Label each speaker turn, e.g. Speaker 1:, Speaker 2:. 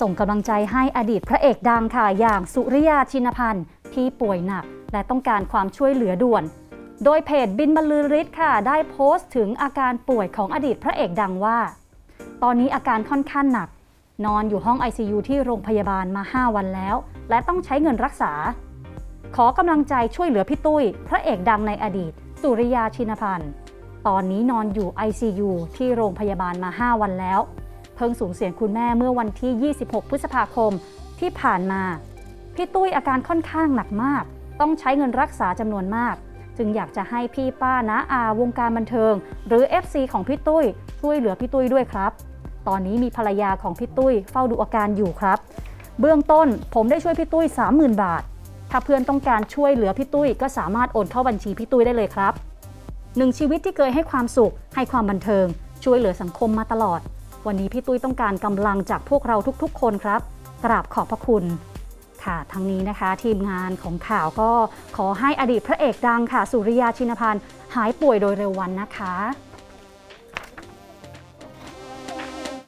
Speaker 1: ส่งกำลังใจให้อดีตพระเอกดังค่ะ อย่างสุริยาชินพันธ์ที่ป่วยหนัก และต้องการความช่วยเหลือด่วน โดยเพจบินบรรลือฤทธิ์ค่ะ ได้โพสต์ถึงอาการป่วยของอดีตพระเอกดังว่า ตอนนี้อาการค่อนข้างหนัก นอนอยู่ห้อง ICU ที่โรงพยาบาลมา 5 วันแล้ว และต้องใช้เงินรักษา ขอกำลังใจช่วยเหลือพี่ตุ้ย พระเอกดังในอดีต สุริยาชินพันธ์ตอนนี้นอนอยู่ ICU ที่โรงพยาบาลมา 5 วันแล้ว เพิ่งสูญเสียคุณแม่เมื่อวันที่ 26 พฤษภาคมที่ผ่านมา พี่ตุ้ยอาการค่อนข้างหนักมาก ต้องใช้เงินรักษาจำนวนมาก จึงอยากจะให้พี่ป้านะอาวงการบันเทิง หรือ FC ของพี่ตุ้ยช่วยเหลือพี่ตุ้ยด้วยครับ ตอนนี้มีภรรยาของพี่ตุ้ยเฝ้าดูอาการอยู่ครับ เบื้องต้นผมได้ช่วยพี่ตุ้ย 30,000 บาท ถ้าเพื่อนต้องการช่วยเหลือพี่ตุ้ยก็สามารถโอนเข้าบัญชีพี่ตุ้ยได้เลยครับหนึ่งชีวิตที่เคยให้ความสุข ให้ความบันเทิง ช่วยเหลือสังคมมาตลอด วันนี้พี่ตุ้ยต้องการกำลังจากพวกเราทุกๆ คนครับ กราบขอบพระคุณค่ะทั้งนี้นะคะทีมงานของข่าวก็ขอให้อดีตพระเอกดังค่ะ สุริยาชินพันธ์หายป่วยโดยเร็ววันนะคะ